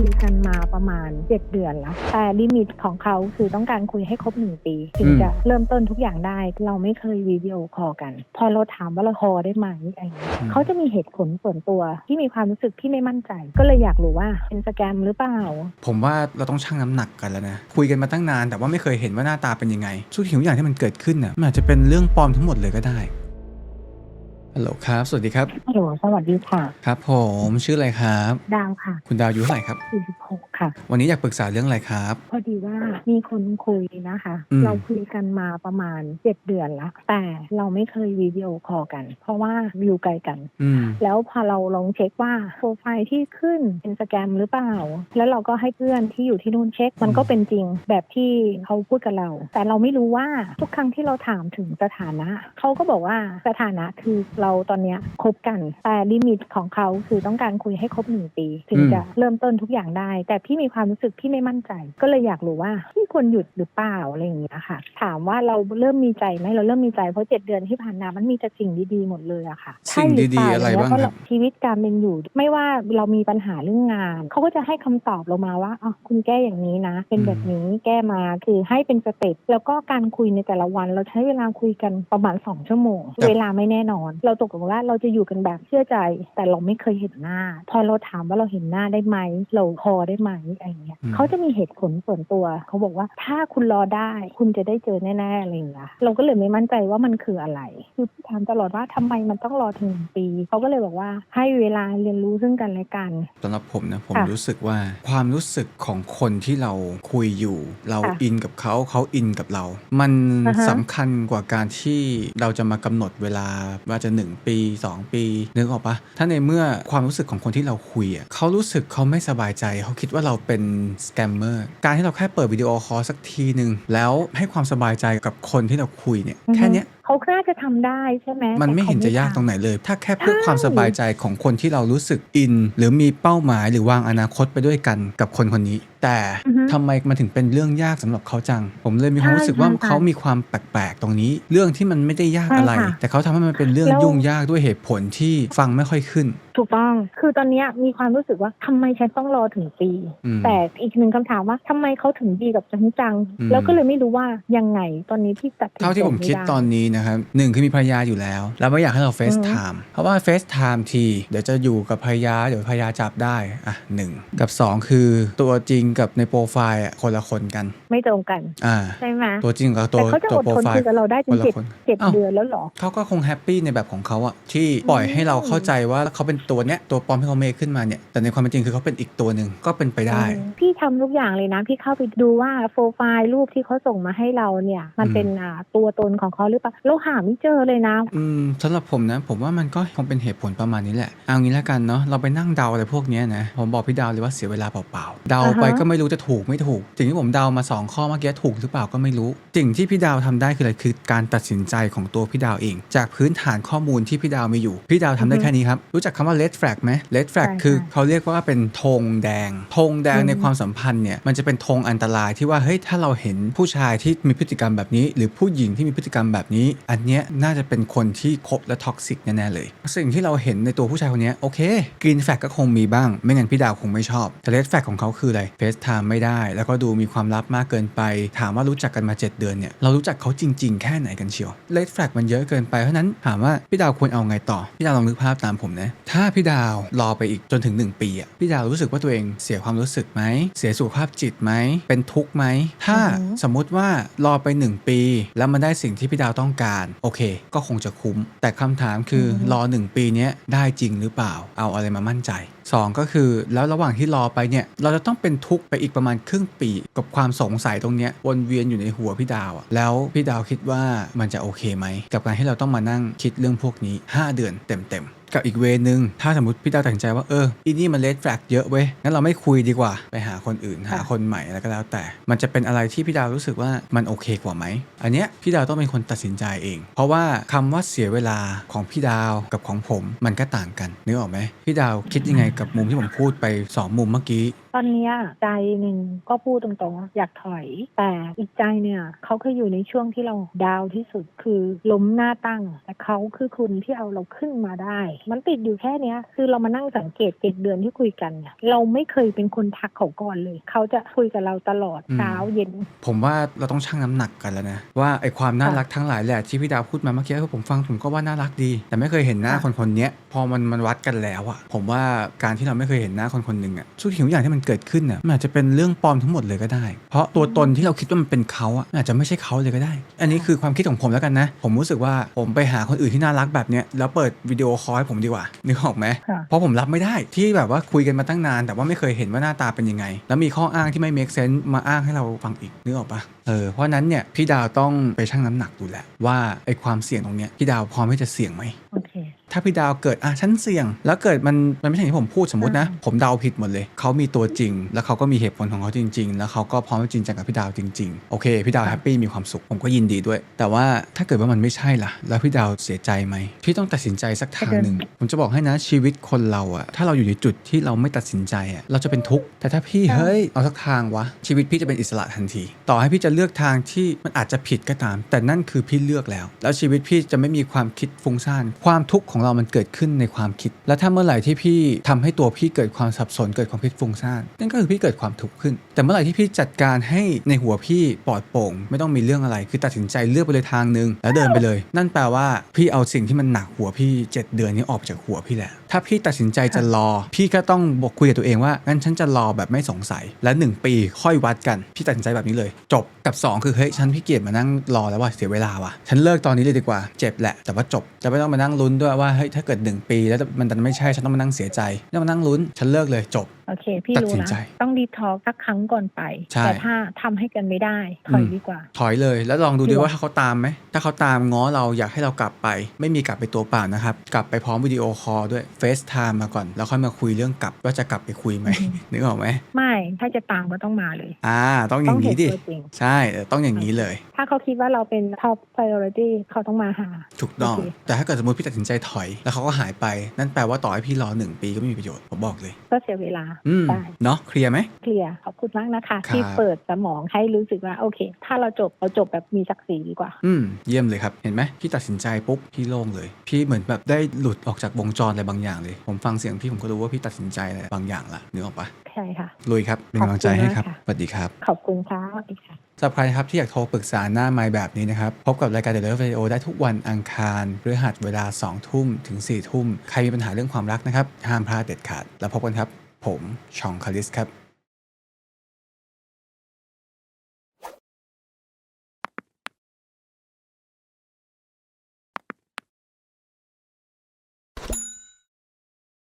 คุยกันมาประมาณ 7 เดือนแล้วแต่ลิมิตของเขาคือต้องการคุยให้ครบหนึ่งปีถึงอืมจะเริ่มต้นทุกอย่างได้ เราไม่เคยวิดีโอคอลกัน พอเราถามว่าเราคอได้ไหมอะไรอย่างเงี้ยเขาจะมีเหตุผลส่วนตัวที่มีความรู้สึกที่ไม่มั่นใจ ก็เลยอยากรู้ว่าเป็นสแกมหรือเปล่า ผมว่าเราต้องชั่งน้ำหนักกันแล้วนะ คุยกันมาตั้งนานแต่ว่าไม่เคยเห็นว่าหน้าตาเป็นยังไงทุกสิ่งทุกอย่างที่มันเกิดขึ้นน่ะมันอาจจะเป็นเรื่องปลอมทั้งหมดเลยก็ได้ ฮัลโหลครับ สวัสดีครับ ฮัลโหลสวัสดีค่ะ ครับ ผมชื่ออะไรครับ ดาวค่ะคุณดาวอายุเท่าไหร่ครับ 46ค่ะ วันนี้อยากปรึกษาเรื่องอะไรครับ พอดีว่ามีคนคุยนะคะ อืม เราคุยกันมาประมาณ 7 เดือนแล้วแต่เราไม่เคยวิดีโอคอลกัน เพราะว่าอยู่ไกลกัน อืม แล้วพอเราลองเช็คว่าโปรไฟล์ที่ขึ้นเป็นสแกมหรือเปล่า แล้วเราก็ให้เพื่อนที่อยู่ที่นู่นเช็ค มันก็เป็นจริงแบบที่เขาพูดกับเรา แต่เราไม่รู้ว่าทุกครั้งที่เราถามถึงสถานะ เขาก็บอกว่าสถานะคือเราตอนเนี้ยคบกันแต่ลิมิตของเขาคือต้องการคุยให้ครบหนึ่งปี ถึงอืมจะเริ่มต้นทุกอย่างได้ แต่พี่มีความรู้สึกพี่ไม่มั่นใจ ก็เลยอยากรู้ว่าพี่ควรหยุดหรือเปล่าอะไรอย่างเงี้ยค่ะ ถามว่าเราเริ่มมีใจไหมเราเริ่มมีใจเพราะเจ็ดเดือนที่ผ่านมามันมีแต่สิ่งดีๆหมดเลยอะค่ะสิ่งใช่หเปดีล่าๆอะไรแล้วบ้างก็ครับชีวิตการเป็นอยู่ ไม่ว่าเรามีปัญหาเรื่องงานเขาก็จะให้คำตอบเรามาว่าอ๋อคุณแก้อย่างนี้นะ เป็นแบบนี้แก้มาคือให้เป็นสเต็ปแล้วก็การคุยในแต่ละวัน เราใช้เวลาคุยกันประมาณสองชั่วโมงแต่เวลาไม่แน่นอนเราตกลงว่าเราจะอยู่กันแบบเชื่อใจ แต่เราไม่เคยเห็นหน้า พอเราถามว่าเราเห็นหน้าได้ไหมเราพอได้ไหมอะไรอย่างเงี้ยอืมเขาจะมีเหตุผลส่วนตัว เขาบอกว่าถ้าคุณรอได้คุณจะได้เจอแน่ๆอะไรอย่างเงี้ยเราก็เลยไม่มั่นใจว่ามันคืออะไร คือพี่ถามตลอดว่าทำไมมันต้องรอถึงหนึ่งปีเขาก็เลยบอกว่าให้เวลาเรียนรู้ซึ่งกันและกันสำหรับผมนะผมค่ะรู้สึกว่าความรู้สึกของคนที่เราคุยอยู่ เราค่ะอินกับเขาเขาอินกับเรา มันอ่าฮะสำคัญกว่าการที่เราจะมากำหนดเวลาว่าจะ1 ปี 2 ปีนึกออกปะถ้าในเมื่อความรู้สึกของคนที่เราคุยอะเขารู้สึกเขาไม่สบายใจ เขาคิดว่าเราเป็นสแกมเมอร์การที่เราแค่เปิดวิดีโอคอลสักทีหนึ่งแล้วให้ความสบายใจกับคนที่เราคุยเนี่ยอือฮึแค่เนี้ยเขาน่าจะทำได้ใช่ไหมมันไม่แต่ขเห็นจะยากทำตรงไหนเลย ถ้าแค่เพื่อใช่ความสบายใจของคนที่เรารู้สึกอิน หรือมีเป้าหมายหรือวางอนาคตไปด้วยกันกับคนคนนี้ แต่อือฮึ ทำไมมันถึงเป็นเรื่องยากสำหรับเขาจัง ผมเลยมีความใช่รู้สึกว่าใช่ค่ะเขามีความแปลกๆตรงนี้ เรื่องที่มันไม่ได้ยากใช่อะไรค่ะแต่เขาทำให้มันเป็นเรื่องแล้วยุ่งยากด้วยเหตุผลที่ฟังไม่ค่อยขึ้นถูกต้อง คือตอนเนี้ยมีความรู้สึกว่าทำไมฉันต้องรอถึงปีอืมแต่อีกหนึ่งคำถามว่าทำไมเขาถึงดีกับฉันจังอืมแล้วก็เลยไม่รู้ว่ายังไงตอนนี้พี่ตัดสินใจเท่าที่ผมคิดไไตอนนี้นะครับหนึ่งคือมีภรรยาอยู่แล้ว แล้วไม่อยากให้เราเฟซไทม์เพราะว่าเฟซไทม์ที เดี๋ยวจะอยู่กับภรรยา เดี๋ยวภรรยาจับได้อะหนึ่งกับสองคือตัวจริงกับในโปรไฟล์อะคนละคนกัน ไม่ตรงกันอ่าใช่ไหมตัวจริงกับตัวแต่เขาจะตัวอดโปรทนไฟคุยล์กับเราได้ถึคงนละเจ็ดคนเจ็ดอ้าวเดือนแล้วเหรอเขาก็คงแฮปปี้ในแบบของเขาอะที่ปล่อยให้เราเข้าใจว่าเขาเป็นตัวเนี้ยตัวปลอมที่เขาเมคขึ้นมาเนี่ยแต่ในความเป็นจริงคือเขาเป็นอีกตัวหนึ่งก็เป็นไปได้อืมพี่ทำทุกอย่างเลยนะพี่เข้าไปดูว่าโปรไฟล์รูปที่เขาส่งมาให้เราเนี่ย มันอืม เป็นอ่าตัวตนของเขาหรือเปล่าเราหาไม่เจอเลยนะ อืมสำหรับผมนะ ผมว่ามันก็คงเป็นเหตุผลประมาณนี้แหละ เอางี้แล้วกันเนาะเราไปนั่งเดาอะไรพวกเนี้ยนะ ผมบอกพี่ดาวเลยว่าเสียเวลาเปล่าๆเดาไปอ่าฮะ ก็ไม่รู้จะถูกไม่ถูกสิ่งที่ผมเดามา2ข้อเมื่อกี้ถูกหรือเปล่าก็ไม่รู้สิ่งที่พี่ดาวทำได้คืออะไรคือการตัดสินใจของตัวพี่ดาวเอง จากพื้นฐานข้อมูลที่พี่ดาวมีอยู่พี่ดาวทำได้แค่นี้ครับรู้จักคำว่า red flag ไหม red flag ใช่คือค่ะเขาเรียกว่าเป็นธงแดงธงแดงอืมในความสัมพันธ์เนี่ยมันจะเป็นธงอันตรายที่ว่าเฮ้ยถ้าเราเห็นผู้ชายที่มีพฤติกรรมแบบนี้ หรือผู้หญิงที่มีพฤติกรรมแบบนี้ อันเนี้ยน่าจะเป็นคนที่คบและท็อกซิกแน่ๆเลย สิ่งที่เราเห็นในตัวผู้ชายคนเนี้ยโอเคกรีนแฟกก็คงมีบ้าง ไม่งั้นพี่ดาวคงไม่ชอบแต่เลดแฟกของเขาคืออะไรเฟสไทม์ไม่ได้ แล้วก็ดูมีความลับมากเกินไป ถามว่ารู้จักกันมา 7 เดือนเนี่ยเรารู้จักเขาจริง ๆ แค่ไหนกันเชียวเลดแฟกมันเยอะเกินไปเพราะฉะนั้นถามว่าพี่ดาวควรเอาไงต่อพี่ดาวลองนึกภาพตามผมนะถ้าพี่ดาวรอไปอีกจนถึง 1 ปีอะพี่ดาวรู้สึกว่าตัวเองเสียความรู้สึกไหม เสียสุขภาพจิตไหม เป็นทุกข์ไหม ถ้าอือฮึสมมุติว่ารอไป 1 ปี แล้วมันได้สิ่งที่พี่ดาวต้องการ โอเค ก็คงจะคุ้ม แต่คำถามคือออฮึรอ 1 ปีเนี้ยได้จริงหรือเปล่า เอาอะไรมามั่นใจ2ก็คือแล้วระหว่างที่รอไปเนี่ยเราจะต้องเป็นทุกข์ไปอีกประมาณครึ่งปี กับความสงสัยตรงเนี้ยวนเวียนอยู่ในหัวพี่ดาวอะแล้วพี่ดาวคิดว่ามันจะโอเคไหมกับการที่เราต้องมานั่งคิดเรื่องพวกนี้ 5 เดือนเต็มๆ กับอีกเวนึง ถ้าสมมติพี่ดาวตัดสินใจว่าเอออีนี่มันเลดแฟลกเยอะเว้ยงั้นเราไม่คุยดีกว่า ไปหาคนอื่นหาค่ะคนใหม่แล้วก็แล้วแต่ มันจะเป็นอะไรที่พี่ดาวรู้สึกว่ามันโอเคกว่าไหมอันเนี้ยพี่ดาวต้องเป็นคนตัดสินใจเอง เพราะว่าคำว่าเสียเวลาของพี่ดาวกับของผมมันก็ต่างกันนึกออกไหมพี่ดาวคิดยังไงกับมุมที่ผมพูดไปสองมุมเมื่อกี้ตอนเนี้ยใจหนึ่งก็พูดตรงๆว่าอยากถอย แต่อีกใจเนี่ยเขาเคยอยู่ในช่วงที่เราดาวน์ที่สุดคือล้มหน้าตั้ง แต่เขาคือคุณที่เอาเราขึ้นมาได้ มันติดอยู่แค่เนี้ย คือเรามานั่งสังเกตเจ็ดเดือนที่คุยกันเนี่ยเราไม่เคยเป็นคนทักเขาก่อนเลย เขาจะคุยกับเราตลอดอืมเช้าเย็น ผมว่าเราต้องชั่งน้ำหนักกันแล้วนะว่าไอความน่าค่ะรักทั้งหลายแหละที่พี่ดาวพูดมาเมื่อกี้คือผมฟังผมก็ว่าน่ารักดี แต่ไม่เคยเห็นหน้าค่ะคนคนเนี้ยพอมันมันวัดกันแล้วอะผมว่าการที่เราไม่เคยเห็นหน้าคนคนหนึ่งอะทุกสิ่งทุกอย่างที่มันเกิดขึ้นอะมันอาจจะเป็นเรื่องปลอมทั้งหมดเลยก็ได้ เพราะตัวตนที่เราคิดว่ามันเป็นเขาอะมันอาจจะไม่ใช่เขาเลยก็ได้ อันนี้คือความคิดของผมแล้วกันนะ ผมรู้สึกว่าผมไปหาคนอื่นที่น่ารักแบบเนี้ยแล้วเปิดวิดีโอคอลให้ผมดีกว่านึกออกไหมค่ะเพราะผมรับไม่ได้ที่แบบว่าคุยกันมาตั้งนาน แต่ว่าไม่เคยเห็นว่าหน้าตาเป็นยังไง แล้วมีข้ออ้างที่ไม่ make sense มาอ้างให้เราฟังอีกนึกออกปะเออเพราะฉะนั้นเนี่ยพี่ดาวต้องไปชั่งน้ำหนักดูแหละว่าไอ้ความเสี่ยงตรงเนี้ยพี่ดาวพร้อมที่จะเสี่ยงไหมโอเค ถ้าพี่ดาวเกิดอะฉันเสี่ยง แล้วเกิดมันมันไม่ใช่อย่างที่ผมพูดสมมตินะอ่าผมเดาผิดหมดเลยเขามีตัวจริง แล้วเขาก็มีเหตุผลของเขาจริง ๆ แล้วเขาก็พร้อมจะจริงจังกับพี่ดาวจริง ๆ โอเค พี่ดาวแฮปปี้มีความสุขผมก็ยินดีด้วย แต่ว่าถ้าเกิดว่ามันไม่ใช่ล่ะ แล้วพี่ดาวเสียใจไหมพี่ต้องตัดสินใจสักทางหนึ่งผมจะบอกให้นะชีวิตคนเราอะถ้าเราอยู่ในจุดที่เราไม่ตัดสินใจอะเราจะเป็นทุกข์แต่ถ้าพี่ค่ะเฮ้ยเอาสักทางวะชีวิตพี่จะเป็นอิสระทันที ต่อให้พี่จะเลือกทางที่มันอาจจะผิดก็ตาม แต่นั่นคือพี่เลือกแล้ว แล้วชีวิตพี่จะไม่มีความคิดฟุ้งซ่านความทุกข์ของเรามันเกิดขึ้นในความคิด และถ้าเมื่อไหร่ที่พี่ทำให้ตัวพี่เกิดความสับสนเกิดความคิดฟุ้งซ่านนั่นก็คือพี่เกิดความทุกข์ขึ้น แต่เมื่อไหร่ที่พี่จัดการให้ในหัวพี่ปลอดโปร่ง ไม่ต้องมีเรื่องอะไร คือตัดสินใจเลือกไปเลยทางหนึ่งแล้วเดินไปเลย นั่นแปลว่าพี่เอาสิ่งที่มันหนักหัวพี่เจ็ดเดือนนี้ออกจากหัวพี่แหละ ถ้าพี่ตัดสินใจจะรอ พี่ก็ต้องบอกคุยกับตัวเองว่างั้นฉันจะรอแบบไม่สงสัย และหนึ่งปีค่อยวัดกัน พี่ตัดสินใจแบบนี้เลย จบกับสองคือเฮ้ยฉันพี่เกียจมานั่งรอแล้วว่าเสียเวลาว่ะฉันเลิกตอนนี้เลยดีกว่าเจ็บแหละ แต่ว่าจบจะไม่ต้องมานั่งลุ้นด้วยว่าเฮ้ยถ้าเกิดหนึ่งปี แล้วมันดันไม่ใช่ฉันต้องมานั่งเสียใจไม่ต้องมานั่งลุ้นฉันเลิกเลยจบ โอเค พี่ตัดรู้สินนะ ใจต้องดีทอกสักครั้งก่อนไป ใช่ แต่ถ้าทำให้กันไม่ได้ถอยอืมดีกว่า ถอยเลย แล้วลองดูจริดิงเหรอว่าถ้าเขาตามไหม ถ้าเขาตามง้อเราอยากให้เรากลับไป ไม่มีกลับไปตัวเปล่านะครับ กลับไปพร้อมวิดีโอคอลด้วยเฟซไทม์มาก่อน แล้วค่อยมาคุยเรื่องกลับว่าจะกลับไปคุยไหม นึกออกไหมไม่ถ้าจะตามก็ต้องมาเลย อ่า ต้องอต้อย่างงเห็นี้นดิ ตัวจริง ใช่เออต้องอย่างนี้เลย ถ้าเขาคิดว่าเราเป็น top priority เขาต้องมาหา ถูกต้อง โอเค แต่ถ้าเกิดสมมติพี่ตัดสินใจถอย แล้วเขาก็หายไป นั่นแปลว่าต่อให้พี่รอหนึ่งปีก็ไม่มีประโยชน์ ผมบอกเลย ก็เสียเวลาอืม ได้ เนาะเคลียร์ไหม เคลียร์ขอบคุณมากนะคะ ครับ ที่เปิดสมองให้รู้สึกว่าโอเค ถ้าเราจบเราจบแบบมีศักดิ์ศรีดีกว่า อืม เยี่ยมเลยครับ เห็นไหมพี่ตัดสินใจปุ๊บพี่โล่งเลย พี่เหมือนแบบได้หลุดออกจากวงจรอะไรบางอย่างเลย ผมฟังเสียงพี่ผมก็รู้ว่าพี่ตัดสินใจอะไรบางอย่างละนึกออกปะใช่ค่ะ ลุยครับเป็นกำลังใจให้ครับขอบคุณมากค่ะ สวัสดีครับ ขอบคุณค่ะสวัสดีค่ะ สำหรับใครนะครับที่อยากโทรปรึกษาหน้าไมค์แบบนี้นะครับ พบกับรายการ The Love Radio ได้ทุกวันอังคารพฤหัสเวลา 2 ทุ่มถึง 4 ทุ่ม ใครมีปัญหาเรื่องความรักนะครับ ห้ามพลาดเด็ดขาด แล้วพบกันครับ ผมชองคาริสครับ